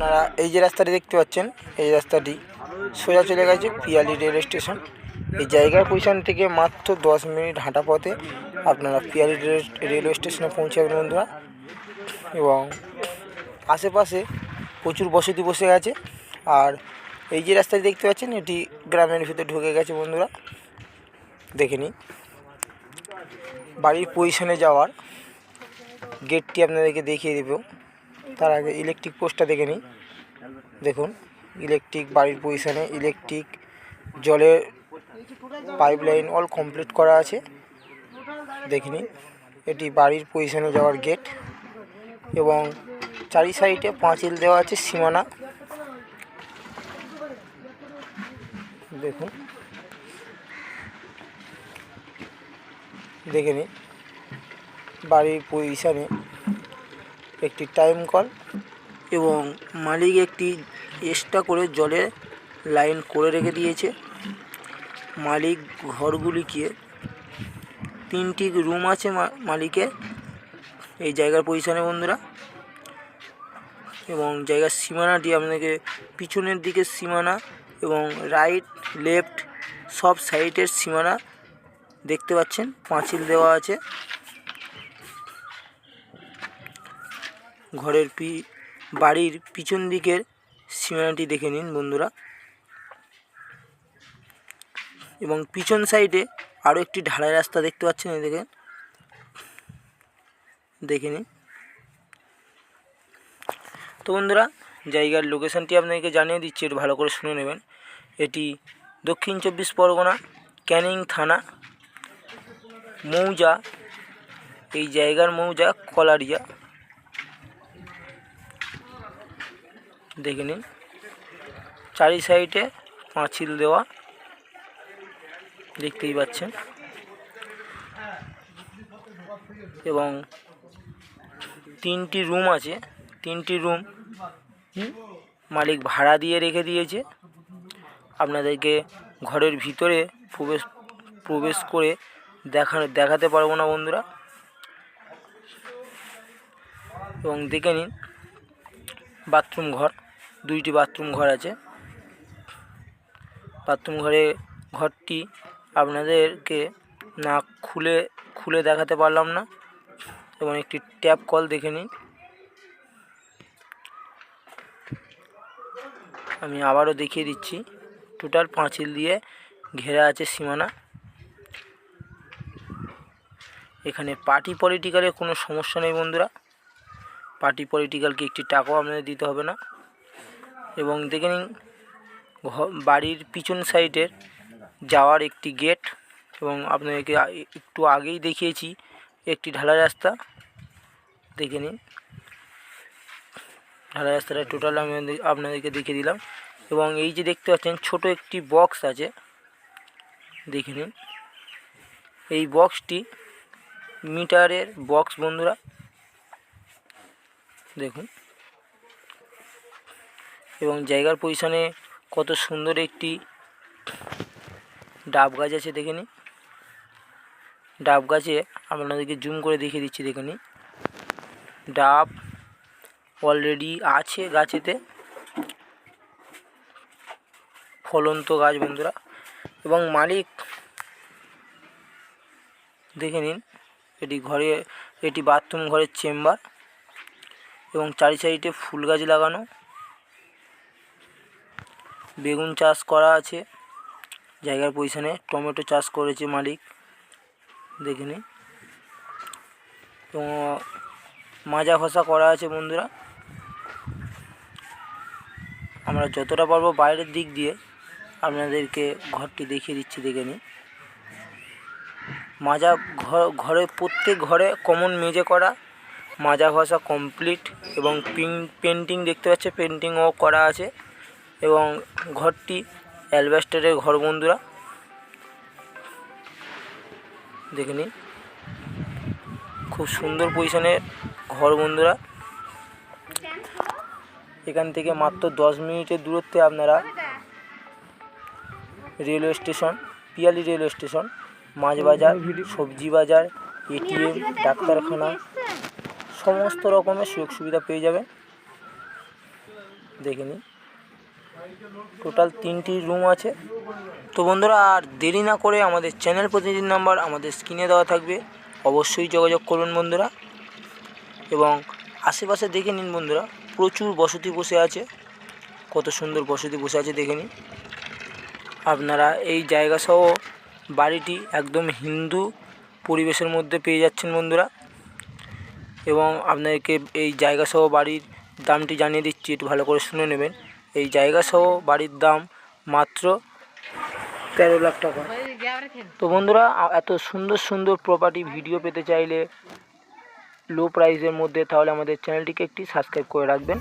আপনারা এই যে রাস্তাটি দেখতে পাচ্ছেন, এই রাস্তাটি সোজা চলে গেছে পিয়ালি রেল স্টেশন। এই জায়গার পজিশন থেকে মাত্র দশ মিনিট হাঁটা পথে আপনারা পিয়ালি রেল রেলওয়ে স্টেশনে পৌঁছাবেন বন্ধুরা। এবং আশেপাশে প্রচুর বসতি বসে গেছে। আর এই যে রাস্তাটি দেখতে পাচ্ছেন, এটি গ্রামের ভিতরে ঢুকে গেছে বন্ধুরা। দেখে নিন। বাড়ির পজিশনে যাওয়ার গেটটি আপনাদেরকে দেখিয়ে দেব। তার আগে ইলেকট্রিক পোস্টটা দেখে নিই। দেখুন ইলেকট্রিক বাড়ির পজিশানে ইলেকট্রিক জলের পাইপ লাইন অল কমপ্লিট করা আছে। দেখে নিন, এটি বাড়ির পজিশনে যাওয়ার গেট এবং চারি সাইডে পাঁচিল দেওয়া আছে সীমানা। দেখুন, দেখে নিন, বাড়ির পজিশনে একটি টাইম কল এবং মালিক একটি এক্সট্রা করে জলের লাইন করে রেখে দিয়েছে। মালিক ঘরগুলিকে তিনটি রুম আছে মালিকের। এই জায়গার পজিশনে বন্ধুরা। এবং জায়গার সীমানাটি আপনাকে পিছনের দিকের সীমানা এবং রাইট লেফট সব সাইডের সীমানা দেখতে পাচ্ছেন। পাঁচিল দেওয়া আছে। ঘরের পি, বাড়ির পিছন দিকের সীমানাটি দেখে নিন বন্ধুরা। এবং পিছন সাইডে আরও একটি ঢালাই রাস্তা দেখতে পাচ্ছেন, এই দেখে দেখে নিন। তো বন্ধুরা, জায়গার লোকেশনটি আপনাকে জানিয়ে দিচ্ছি, একটু ভালো করে শুনে নেবেন। এটি দক্ষিণ চব্বিশ পরগনা, ক্যানিং থানা, মৌজা। এই জায়গার মৌজা, কলারিয়া। দেখে নিন। চারি সাইডে পাঁচিল দেওয়া দেখতেই পাচ্ছেন। এবং তিনটি রুম আছে। তিনটি রুম মালিক ভাড়া দিয়ে রেখে দিয়েছে। আপনাদেরকে ঘরের ভিতরে প্রবেশ প্রবেশ করে দেখা দেখাতে পারব না বন্ধুরা। এবং দেখে নিন, বাথরুম ঘর। দুইটি বাথরুম ঘর আছে। বাথরুম ঘরে ঘরটি আপনাদেরকে না খুলে খুলে দেখাতে পারলাম না। এবং একটি ট্যাপ কল দেখে নিন আমি আবারও দেখিয়ে দিচ্ছি, টোটাল পাঁচিল দিয়ে ঘেরা আছে সীমানা। এখানে পার্টি পলিটিক্যালের কোনো সমস্যা নেই বন্ধুরা। পার্টি পলিটিক্যালকে একটি টাকাও আপনাদের দিতে হবে না। এবং দেখে নিন বাড়ির পিছন সাইডের যাওয়ার একটি গেট এবং আপনাদেরকে একটু আগেই দেখিয়েছি একটি ঢালাই রাস্তা। দেখে নিন, ঢালাই রাস্তাটা টোটাল আমি আপনাদেরকে দেখিয়ে দিলাম এবং এই যে দেখতে পাচ্ছেন, ছোট একটি বক্স আছে। দেখে নিন, এই বক্সটি মিটারের বক্স বন্ধুরা। দেখুন এবং জায়গার পজিশনে কত সুন্দর একটি ডাব গাছ আছে, দেখে নিন ডাব গাছে আপনাদেরকে জুম করে দেখিয়ে দিচ্ছি, দেখে নিন ডাব অলরেডি আছে গাছেতে। ফলন্ত গাছ বন্ধুরা। এবং মালিক, দেখে নিন, এটি ঘরে, এটি বাথরুম ঘরের চেম্বার এবং চারি সাইডে ফুল গাছ লাগানো। বেগুন চাষ করা আছে। জায়গার পজিশনে টমেটো চাষ করেছে মালিক। দেখে নিন এবং মাজা ঘষা করা আছে বন্ধুরা। আমরা যতটা পারব বাইরের দিক দিয়ে আপনাদেরকে ঘরটি দেখিয়ে দিচ্ছি, দেখে নিন মাজা ঘর, ঘরে প্রত্যেক ঘরে কমন মেজে করা। মাজা ঘষা কমপ্লিট এবং পিং পেন্টিং দেখতে পাচ্ছে পেন্টিংও করা আছে। এবং ঘরটি অ্যালবাস্টারের ঘর, বন্ধুরা। দেখে নিন। খুব সুন্দর পজিশনে ঘর, বন্ধুরা। এখান থেকে মাত্র দশ মিনিটের দূরত্বে আপনারা railway station Piyali railway station মাছ বাজার সবজি বাজার এটিএম ডাক্তারখানা, সমস্ত রকমের সুযোগ সুবিধা পেয়ে যাবেন। দেখে নিন। টোটাল তিনটি রুম আছে। তো বন্ধুরা, আর দেরি না করে আমাদের চ্যানেল প্রতিনিধির নাম্বার আমাদের স্ক্রিনে দেওয়া থাকবে। অবশ্যই যোগাযোগ করুন বন্ধুরা। এবং আশেপাশে দেখে নিন বন্ধুরা, প্রচুর বসতি বসে আছে। কত সুন্দর বসতি বসে আছে দেখে নিন। আপনারা এই জায়গা সহ বাড়িটি একদম হিন্দু পরিবেশের মধ্যে পেয়ে যাচ্ছেন বন্ধুরা। এবং আপনাদেরকে এই জায়গা সহ বাড়ির দামটি জানিয়ে দিচ্ছি, একটু ভালো করে শুনে নেবেন। এই জায়গা সহ বাড়ির দাম মাত্র তেরো লাখ টাকা। তো বন্ধুরা এত সুন্দর সুন্দর প্রপার্টি ভিডিও পেতে চাইলে লো প্রাইসের মধ্যে তাহলে আমাদের চ্যানেলটিকে একটি সাবস্ক্রাইব করে রাখবেন।